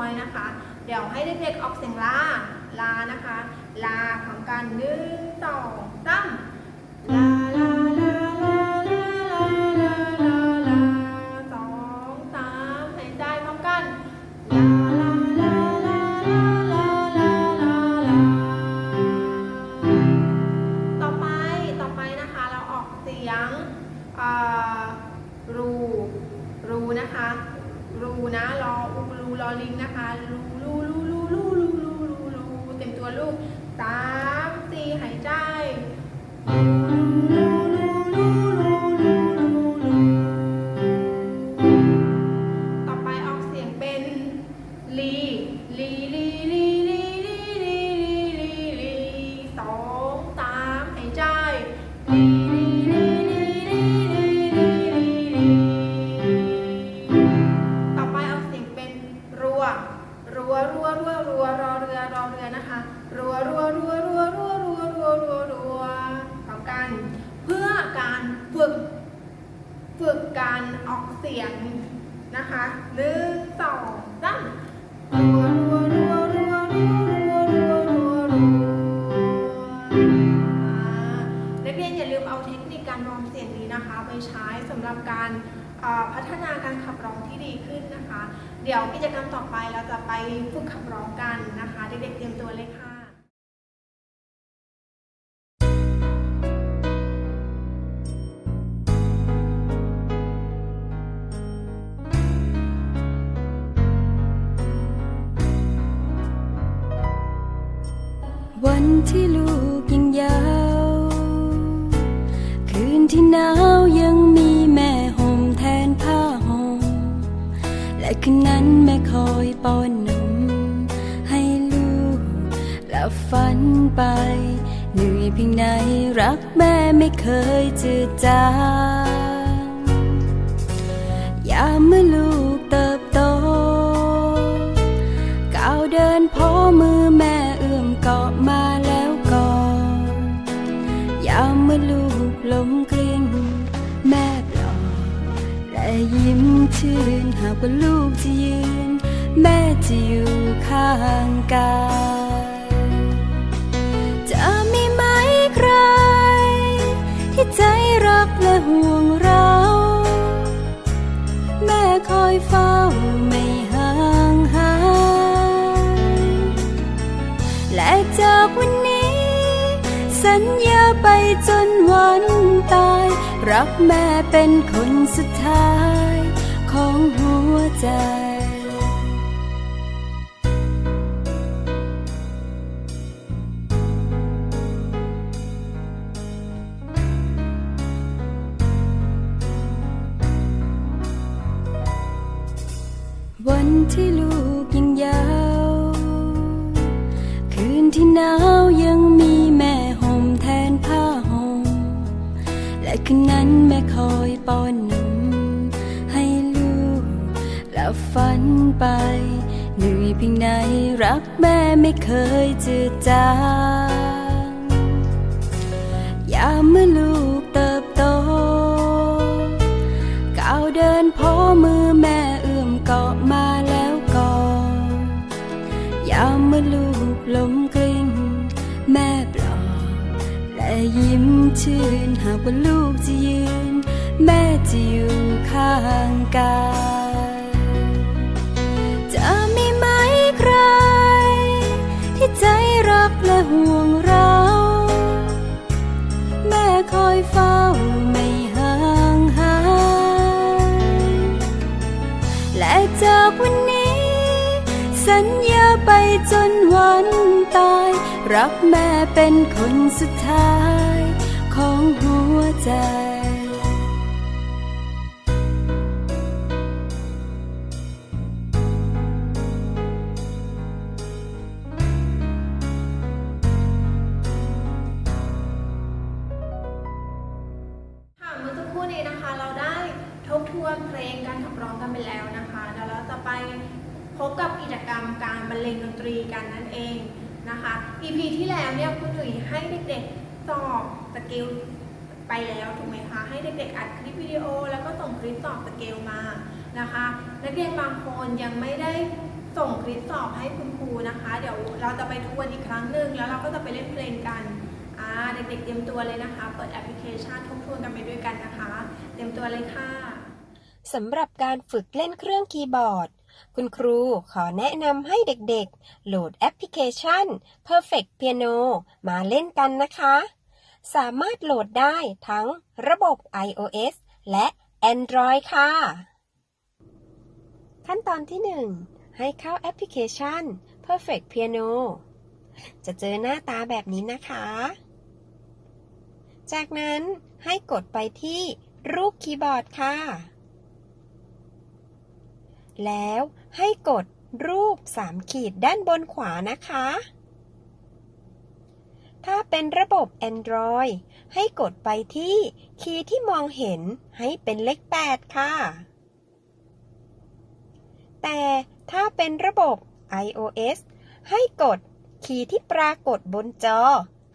อยนะคะ เดี๋ยวให้เด็กๆออกเสียงลา ลานะคะ ลาพร้อมกันหนึ่งสองสาม ฝึกขับร้องกันนะคะเด็ก และคืนนั้นแม่คอยป้อนนมให้ลูกหลับฝันไปเหนื่อยเพียงไหนรักแม่ไม่เคยจืดจางยามเมื่อลูกเติบโตก้าวเดินพอมือแม่เอื้อมเกาะมาแล้วก่อนยามเมื่อลูกล้มกล ชื่น หากว่าลูกจะยืน แม่จะอยู่ข้างกายจะมีไหมใคร ที่ใจรักและห่วงเรา แม่คอยเฝ้าไม่ห่างหายและจากวันนี้ สัญญาไปจนวันตาย รักแม่เป็นคนสุดท้าย ของหัวใจ วันที่ลูกยังยาว คืนที่หนาวยังมีแม่ห่มแทนผ้าห่มและคืนนั้นแม่คอยป้อนนมให้ลูกับฝันไปเหนื่อยเพียงไหนรักแม่ไม่เคยจืดจางยามเมื่อลูกเติบโตก้าวเดินพอมือแม่เอื้อมเกาะมาแล้วก่อนยามเมื่อลูกล้มกลิ้งแม่ปลอบและยิ้มชื่นหากว่าลูกจะยืน แม่จะอยู่ข้างกาย ใจรักและห่วงเรา แม่คอยเฝ้าไม่ห่างหายและจากวันนี้ สัญญาไปจนวันตาย รักแม่เป็นคนสุดท้ายของหัวใจ กิจกรรมการบรรเลงดนตรีกันนั่นเองนะคะ EP ที่แล้วเนี่ยคุณหนุ่ยให้เด็กๆสอบสเกลไปแล้วถูกไหมคะ ให้เด็กๆอัดคลิปวิดีโอ แล้วก็ส่งคลิปสอบสเกลมานะคะ นักเรียนบางคนยังไม่ได้ส่งคลิปสอบให้คุณครูนะคะ เดี๋ยวเราจะไปทวนอีกครั้งหนึ่งแล้วเราก็จะไปเล่นเพลงกันอ่าเด็กๆเตรียมตัวเลยนะคะ เปิดแอปพลิเคชันทบทวนกันไปด้วยกันนะคะ เตรียมตัวเลยค่ะสำหรับการฝึกเล่นเครื่องคีย์บอร์ด คุณครูขอแนะนำให้เด็กๆ โหลดแอปพลิเคชัน Perfect Piano มาเล่นกันนะคะ สามารถโหลดได้ทั้งระบบ iOS และ Android ค่ะ ขั้นตอนที่ 1 ให้เข้าแอปพลิเคชัน Perfect Piano จะเจอหน้าตาแบบนี้นะคะ จากนั้นให้กดไปที่รูปคีย์บอร์ดค่ะ แล้วให้กดรูป 3 ขีดด้านบนขวานะคะ ถ้าเป็นระบบ Android ให้กดไปที่คีย์ที่มองเห็นให้เป็นเลข 8 ค่ะ แต่ถ้าเป็นระบบ iOS ให้กดคีย์ที่ปรากฏบนจอ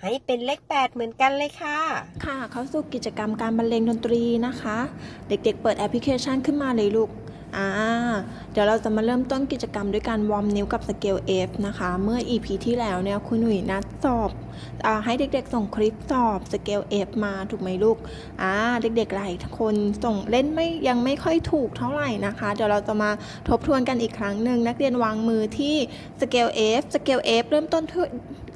ให้เป็นเลข 8 เหมือนกันเลยค่ะ ค่ะ เข้าสู่กิจกรรมการบรรเลงดนตรีนะคะ เด็กๆเปิดแอปพลิเคชันขึ้นมาเลยลูก อ่าเดี๋ยวเราจะมาเริ่มต้นกิจกรรมด้วยการวอร์มนิ้วกับสเกล F นะคะ เมื่อ EP ที่แล้วเนี่ยคุณหนุ่ยนัดสอบอให้เด็กๆ ส่งคลิปสอบสเกล F มาถูกไหมลูกอ่าเด็กๆหลายคนส่งเล่นไม่ยังไม่ค่อยถูกเท่าไหร่นะคะ เดี๋ยวเราจะมาทบทวนกันอีกครั้งหนึ่งนักเรียนวางมือที่สเกล F สเกล F เริ่มต้น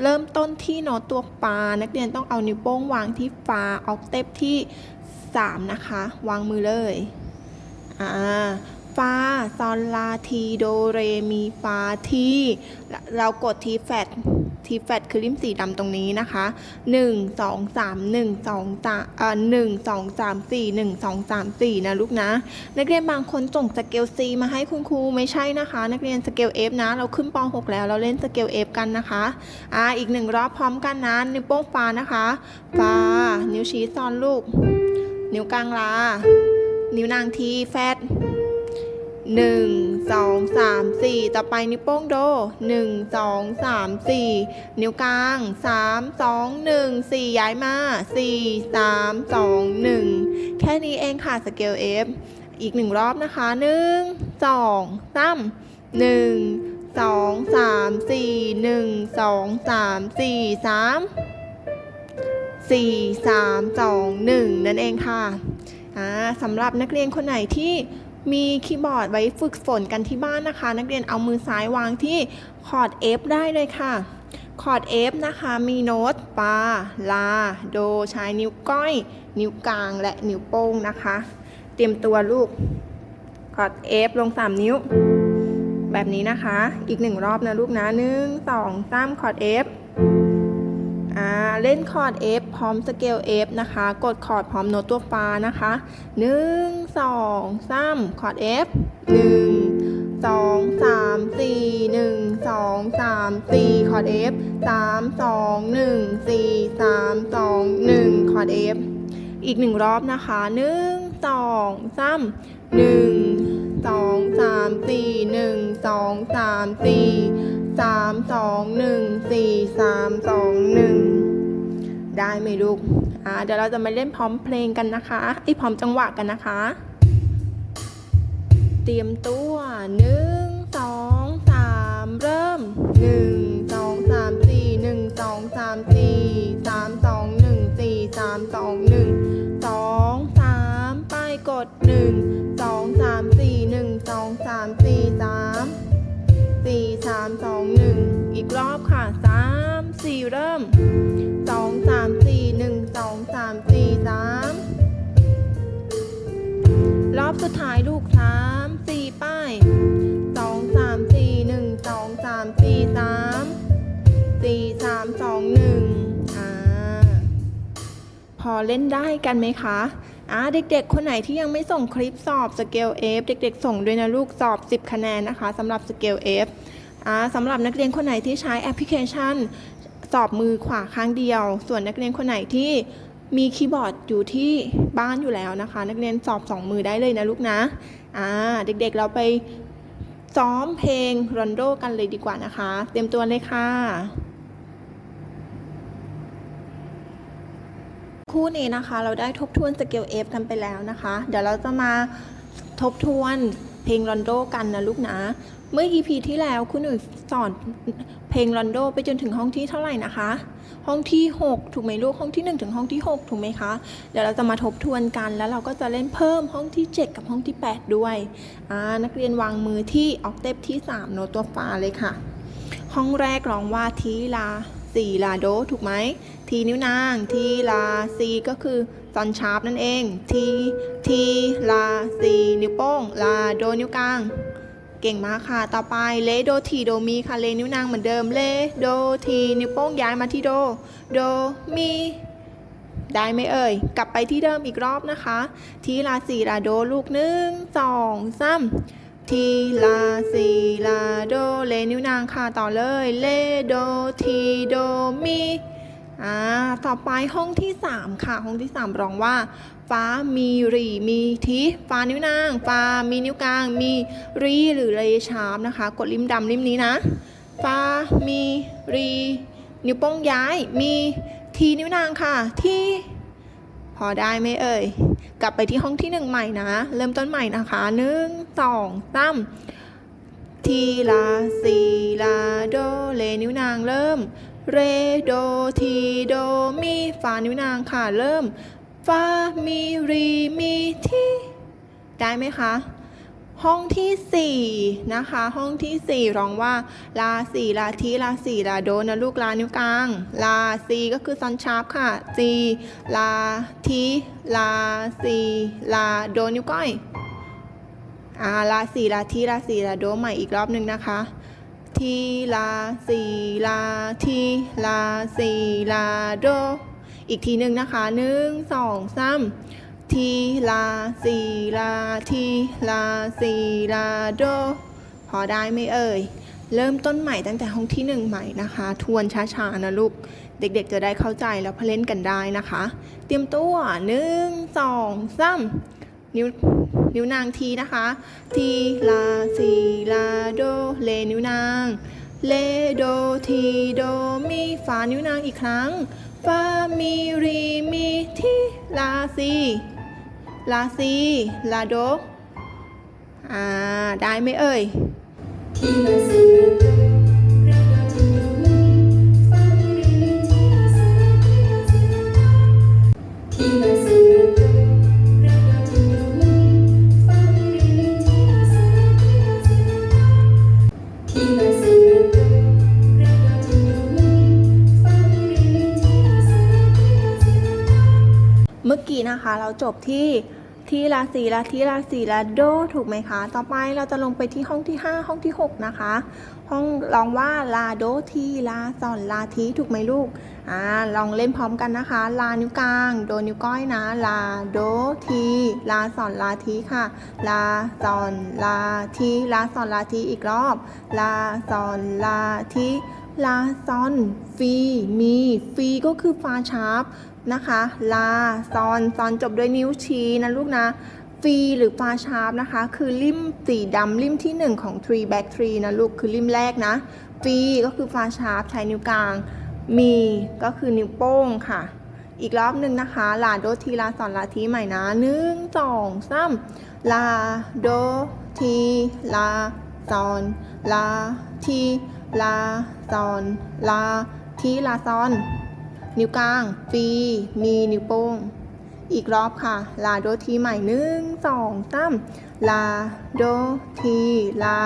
เริ่มต้นที่โน้ตตัวฟานักเรียนต้องเอานิ้วโป้งวางที่ฟ้าออกเทปที่ 3 นะคะ วางมือเลยอ่า ฟาซอลลาทีโดเรมีฟาทีเรากดทีแฟตทีแฟตคือริมสีดำตรงนี้นะคะ 1 2 3 1 2 3เอ่อ1 2 3 4 1 2 3 4 นะลูกนะ นักเรียนบางคนส่งสเกล C มาให้คุณครูไม่ใช่นะคะ นักเรียนสเกล F นะ เราขึ้นป .6 แล้วเราเล่นสเกล F กันนะคะอ่าอีกหนึ่งรอบพร้อมกันนะ นิ้วโป้งฟ้านะคะฟ้านิ้วชี้ซ้อนลูก นิ้วกลางลา นิ้วนางทีแฟต หนึ่งสองสามสี่ต่อไปนิ้วโป้งโดหนึ่งสองสามสี่นิ้วกลางสามสองหนึ่งสี่ย้ายมาสี่สามสองหนึ่งแค่นี้เองค่ะสเกล F อีกหนึ่งรอบนะคะหนึ่งสองสามหนึ่งสองสามสี่หนึ่งสองสามสี่สามสี่สามสองหนึ่งนั่นเองค่ะสำหรับนักเรียนคนไหนที่ มีคีย์บอร์ดไว้ฝึกฝนกันที่บ้านนะคะ นักเรียนเอามือซ้ายวางที่คอร์ด F ได้เลยค่ะ คอร์ด F นะคะ มีโน้ตปาลา โด ใช้นิ้วก้อย นิ้วกลาง และนิ้วโป้งนะคะ เตรียมตัวลูก คอร์ด F ลง 3 นิ้ว แบบนี้นะคะ อีกหนึ่งรอบนะลูกนะหนึ่งสองสามคอร์ด F อ่า เล่นคอร์ด F พร้อมสเกล F นะคะ กดคอร์ดพร้อมโน้ตตัวฟ้านะคะหนึ่งสองสามคอร์ด F หนึ่งสองสามสี่หนึ่งสองสามสี่คอร์ด F สามสองหนึ่งสี่สามสองหนึ่งคอร์ด F อีกหนึ่งรอบนะคะหนึ่งสองสามหนึ่ง สามสองหนึ่งสี่สามสองหนึ่งได้ไหมลูก อ่าเดี๋ยวเราจะมาเล่นพร้อมเพลงกันนะคะไอยพร้อมจังหวะกันนะคะ เตรียมตัวหนึ่งสองสามเริ่มหนึ่งสองสามสี่หนึ่งสองสามสี่สามสองหนึ่งสี่สามสองหนึ่งสองสามไปกดหนึ่ง เล่นได้กันไหมคะอ่าเด็กๆ คนไหนที่ยังไม่ส่งคลิปสอบสเกล F เด็ก ๆ ส่งด้วยนะลูกสอบ 10 คะแนนนะคะสำหรับสเกล F อ่าสำหรับนักเรียนคนไหนที่ใช้แอปพลิเคชัน สอบมือขวาข้างเดียว ส่วนนักเรียนคนไหนที่มีคีย์บอร์ดอยู่ที่บ้านอยู่แล้วนะคะ นักเรียนสอบสองมือได้เลยนะลูกนะอ่าเด็กๆเราไปซ้อมเพลงรอนโดกันเลยดีกว่านะคะ เตรียมตัวเลยค่ะ คู่นี้นะคะ เราได้ทบทวนสเกล F กันไปแล้วนะคะ เดี๋ยวเราจะมาทบทวนเพลงรอนโดกันนะลูกนะ เมื่อ EP ที่แล้วคุณหนุ่ยสอนเพลงรอนโดไปจนถึงห้องที่เท่าไหร่นะคะ ห้องที่ 6 ถูกไหมลูกห้องที่ 1 ถึงห้องที่ 6 ถูกไหมคะ เดี๋ยวเราจะมาทบทวนกันแล้วเราก็จะเล่นเพิ่มห้องที่ 7 กับห้องที่ 8 ด้วยอ่านักเรียนวางมือที่ออกเทปที่ 3 โน้ตตัวฟาเลยค่ะ ห้องแรกร้องว่าทีลา สีลาโดถูกไหมทีนิ้วนางทีลาซีก็คือซอนชาร์ปนั่นเองทีทีลาซีนิ้วโป้งลาโดนิ้วกลาง เก่งมากค่ะ ต่อไปเลโดทีโดมีค่ะเลนิ้วนางเหมือนเดิมเลโดทีนิ้วโป้งย้ายมาที่โด โดมีได้ไหมเอ่ย กลับไปที่เดิมอีกรอบนะคะ ทีลาสีลาโดลูกหนึ่งสองสาม ทีลาสีลาโดเลนิ้วนางค่ะต่อเลยเลโดทีโดมีอ่าต่อไปห้องที่ 3 ค่ะ ห้องที่ 3 ร้องว่า ฟ้ามีรีมีทีฟ้านิ้วนาง ฟ้ามีนิ้วกลางมีรีหรือเรชาร์ปนะคะ กดริมดำริมนี้นะฟ้ามีรี นิ้วโป้งย้ายมีทีนิ้วนางค่ะที่ พอได้ไหมเอ่ย กลับไปที่ห้องที่หนึ่งใหม่นะ เริ่มต้นใหม่นะคะหนึ่งสองสามทีลาซีลาโดเลนิ้วนางเริ่ม เรโดทีโดมีฟานิ้วนางค่ะเริ่มฟามีรีมีทีได้ไหมคะ ห้องที่4นะคะห้องทีสี่4ร้องว่าลาสีลาทีลาสีลาโดนะลูกลานิ้วกลางลาซีก็คือซอนชาร์ปค่ะซีลาทีลาซีลาโดนิ้วก้อยอ่าลาสีลาทีลาสีลาโดใหม่อีกรอบหนึ่งนะคะทีลาสีลาทีลาสีลาโด อีกทีหนึ่งนะคะหนึ่งสองสาม ทีลาสีลาทีลาสีลาโด พอได้ไหมเอ่ย เริ่มต้นใหม่ตั้งแต่ห้องที่หนึ่งใหม่นะคะ ทวนช้าๆนะลูก เด็กๆจะได้เข้าใจแล้วพเล่นกันได้นะคะ เตรียมตัวหนึ่งสองสามนิ้วนิ้วนางทีนะคะ ทีลาสีลาโดเลนิ้วนางเลโดทีโดมีฟานิ้วนางอีกครั้งฟามีรีมีทีลาซี ลาซีลาโด อ่า ได้ไหมเอ่ยเมื่อ นะคะ เราจบที่ที่ลาสีลาที่ลาสีลาโดถูกไหมคะ ต่อไปเราจะลงไปที่ห้องที่ 5 ห้องที่ 6 นะคะ ห้องลองว่าลาโดทีลาซอนลาทีถูกไหมลูกอ่าลองเล่นพร้อมกันนะคะ ลานิ้วกลาง โดนิ้วก้อยนะลาโดทีลาซอนลาทีค่ะ ลาซอนลาทีลาซอนลาทีอีกรอบ ลาซอนลาทีลาซอนฟีมีฟีก็คือฟาชาร์ป นะคะ ลา ซอน ซอนจบด้วยนิ้วชี้นะลูกนะฟีหรือฟาชาร์ปนะคะ คือริมสีดำริมที่ 1 ของ tree back tree นะลูก คือริมแรกนะฟีก็คือฟาชาร์ปใช้นิ้วกลาง มีก็คือนิ้วโป้งค่ะ อีกรอบหนึ่งนะคะ ลาโดทีลาสอนลาทีใหม่นะหนึ่งสองสามลาโดทีลาซอนลาทีลาซอนลาทีลาซอน นิ้วกลางฟีมีนิ้วโป้ง อีกรอบค่ะ ลาโดทีใหม่หนึ่งสองสามลาโดทีลา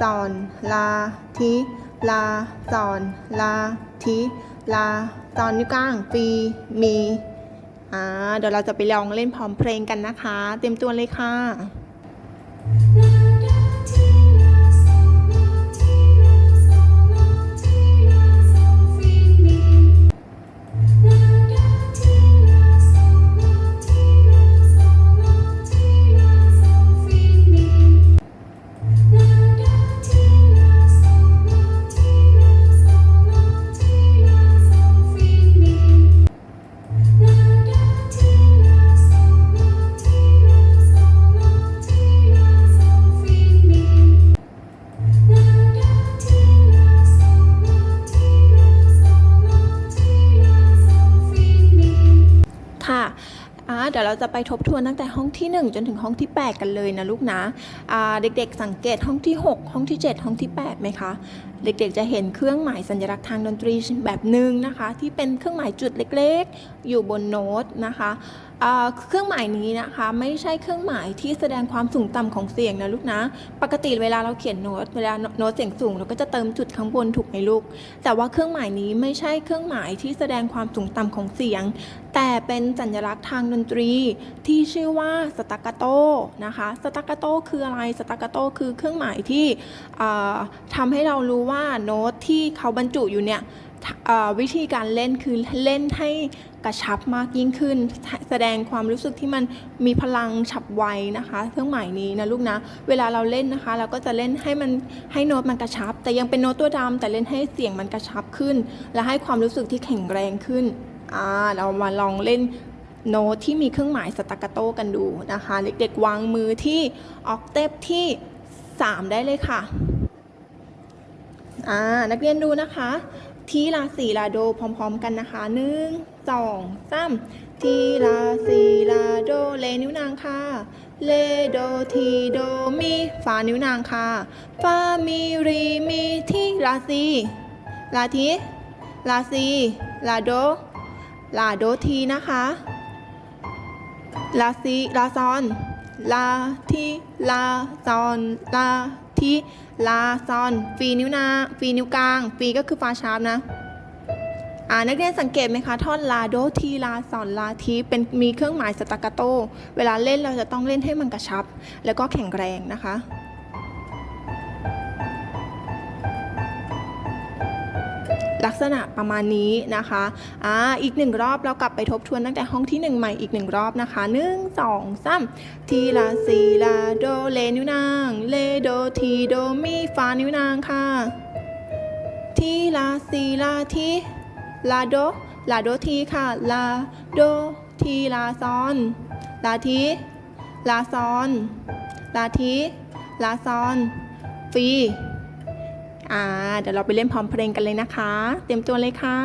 ซอนลาทีลาซอนลาทีลาซอนนิ้วกลางฟีมีอ่าเดี๋ยวเราจะไปลองเล่นพร้อมเพลงกันนะคะ เตรียมตัวเลยค่ะ ไปทบทวนตั้งแต่ห้องที่ 1 จนถึงห้องที่ 8 กันเลยนะลูกนะเด็กๆสังเกตห้องที่ 6 ห้องที่ 7 ห้องที่8ไหมคะเด็กๆจะเห็นเครื่องหมายสัญลักษณ์ทางดนตรีแบบหนึ่งนะคะ ที่เป็นเครื่องหมายจุดเล็กๆ อยู่บนโน้ตนะคะเครื่องหมายนี้นะคะไม่ใช่เครื่องหมายที่แสดงความสูงต่ำของเสียงนะลูกนะ ปกติเวลาเราเขียนโน้ตเวลาโน้ตเสียงสูงเราก็จะเติมจุดข้างบนถูกไหมลูก แต่ว่าเครื่องหมายนี้ไม่ใช่เครื่องหมายที่แสดงความสูงต่ำของเสียง แต่เป็นสัญลักษณ์ทางดนตรี ที่ชื่อว่าสตากาโตนะคะสตากาโตคืออะไรสตากาโตคือเครื่องหมายที่อ่าทำให้เรารู้ว่าโน้ตที่เขาบรรจุอยู่เนี่ยวิธีการเล่นคือเล่นให้กระชับมากยิ่งขึ้น แสดงความรู้สึกที่มันมีพลังฉับไวนะคะเครื่องหมายนี้นะลูกนะ เวลาเราเล่นนะคะ เราก็จะเล่นให้มันให้โน้ตมันกระชับ แต่ยังเป็นโน้ตตัวดำแต่เล่นให้เสียงมันกระชับขึ้น และให้ความรู้สึกที่แข็งแรงขึ้นอ่าเรามาลองเล่นโน้ตที่มีเครื่องหมายสตากาโตกันดูนะคะ เด็กๆวางมือที่ออกเทปที่ 3 ได้เลยค่ะ อ่านักเรียนดูนะคะ ทีลาสีลาโดพร้อมๆกันนะคะหนึ่งสองสามทีลาสีลาโดเลนิ้วนางค่ะเลโดทีโดมีฟานิ้วนางค่ะฟามีรีมีทีลาสีลาทีลาสีลาโด ลาโดทีนะคะ ลาซีลาซอน ลาทีลาซอน ลา ทีลาซอนฟีนิ้วนาฟีนิ้วกลางฟีก็คือฟาชาร์ปนะอ่านักเรียนสังเกตไหมคะ ท่อนลาโดทีลาซอนลาทีเป็นมีเครื่องหมายสตากาโต เวลาเล่นเราจะต้องเล่นให้มันกระชับ แล้วก็แข็งแรงนะคะ ลักษณะประมาณนี้นะคะอ่าอีกหนึ่งรอบเรากลับไปทบทวนตั้งแต่ห้องที่หนึ่งใหม่อีกหนึ่งรอบนะคะหนึ่งสองสามทีลาซีลาโดเลนิ้วนางเลโดทีโดมีฟานิ้วนางค่ะทีลาซีลาทีลาโดลาโดทีค่ะลาโดทีลาซอนลาทีลาซอนลาทีลาซอนฟี อ่าเดี๋ยวเราไปเล่นพร้อมเพลงกันเลยนะคะ เตรียมตัวเลยค่ะ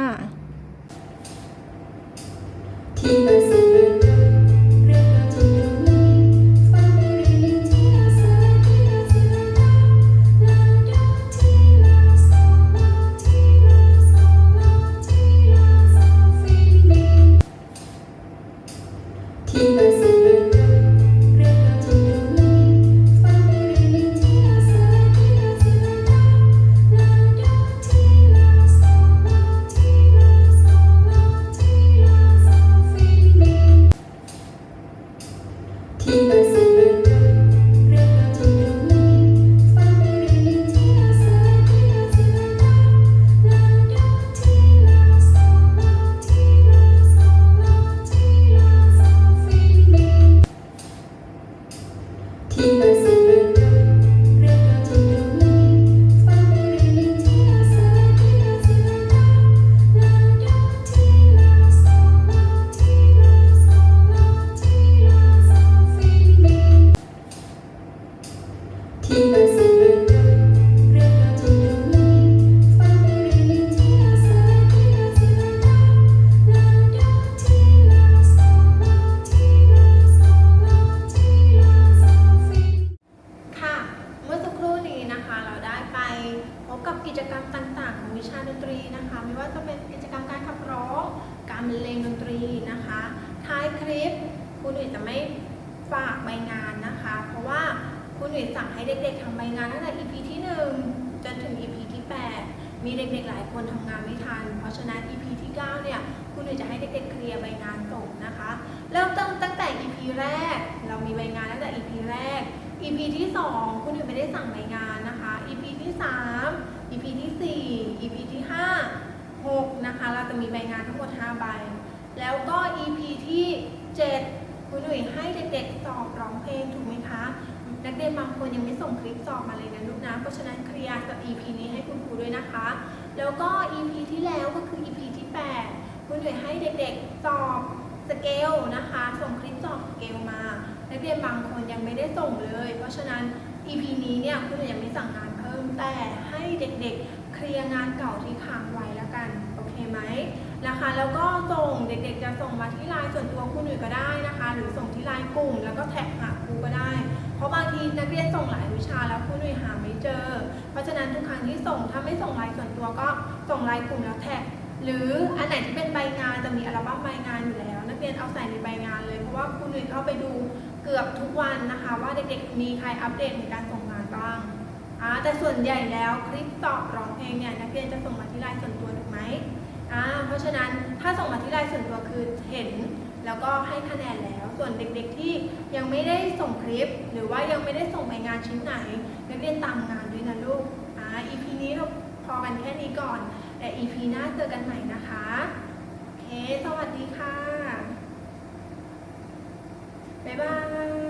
กิจกรรมต่างๆ ของวิชาดนตรีนะคะ ไม่ว่าจะเป็นกิจกรรมการขับร้อง การบรรเลงดนตรีนะคะ ท้ายคลิปคุณหนุ่ยจะไม่ฝากใบงานนะคะ เพราะว่าคุณหนุ่ยสั่งให้เด็กๆทำใบงานตั้งแต่ EP ที่ 1 จนถึง EP ที่ 8 มีเด็กๆหลายคนทำงานไม่ทัน เพราะฉะนั้น EP ที่ 9 เนี่ยคุณหนุ่ยจะให้เด็กๆเคลียร์ใบงานส่งนะคะ เริ่มต้นตั้งแต่ EP แรก เรามีใบงานตั้งแต่ EP แรก EP ที่ 2 คุณหนุ่ยไม่ได้สั่งใบงานนะคะ EP ที่ 3 EP ที่ 4 EP ที่ 5 6 นะคะ เราจะมีใบงานทั้งหมด 5 ใบ แล้วก็ EP ที่ 7 คุณหนุ่ยให้เด็กๆสอบร้องเพลงถูกไหมคะ นักเรียนบางคนยังไม่ส่งคลิปสอบมาเลยนะลูกนะ เพราะฉะนั้นเคลียร์กับ EP นี้ให้คุณครูด้วยนะคะ แล้วก็ EP ที่แล้วก็คือ EP ที่ 8 คุณหนุ่ยให้เด็กๆสอบสเกลนะคะ ส่งคลิปสอบสเกลมา นักเรียนบางคนยังไม่ได้ส่งเลย เพราะฉะนั้น EP นี้เนี่ยคุณหนูยังไม่สั่งงานเพิ่มแต่ เด็กๆ เคลียร์งานเก่าที่ค้างไว้แล้วกัน โอเคไหมนะคะ แล้วก็ส่งเด็กๆ จะส่งมาที่ไลน์ส่วนตัวครูหนุ่ยก็ได้นะคะ หรือส่งที่ไลน์กลุ่ม แล้วก็แท็กหาครูก็ได้ เพราะบางทีนักเรียนส่งหลายวิชาแล้วครูหนุ่ยหาไม่เจอ เพราะฉะนั้นทุกครั้งที่ส่งถ้าไม่ส่งไลน์ส่วนตัวก็ส่งไลน์กลุ่มแล้วแท็กหรืออันไหนที่เป็นใบงานจะมีอัลบั้มใบงานอยู่แล้ว นักเรียนเอาใส่ในใบงานเลยเพราะว่าครูหนุ่ยเข้าไปดูเกือบทุกวันนะคะ ว่าเด็กๆมีใครอัปเดตในการส่งงานบ้าง อ่าแต่ส่วนใหญ่แล้วคลิปตอบร้องเพลงเนี่ยนักเรียนจะส่งมาที่ไลน์ส่วนตัวถูกไหมอ่าเพราะฉะนั้นถ้าส่งมาที่ไลน์ส่วนตัวคือเห็นแล้วก็ให้คะแนนแล้ว ส่วนเด็กๆที่ยังไม่ได้ส่งคลิป หรือว่ายังไม่ได้ส่งใบงานชิ้นไหนนักเรียนตามงานด้วยนะลูกอ่า EP นี้เราพอกันแค่นี้ก่อนแต่ EP หน้าเจอกันใหม่นะคะโอเคสวัสดีค่ะบ๊ายบาย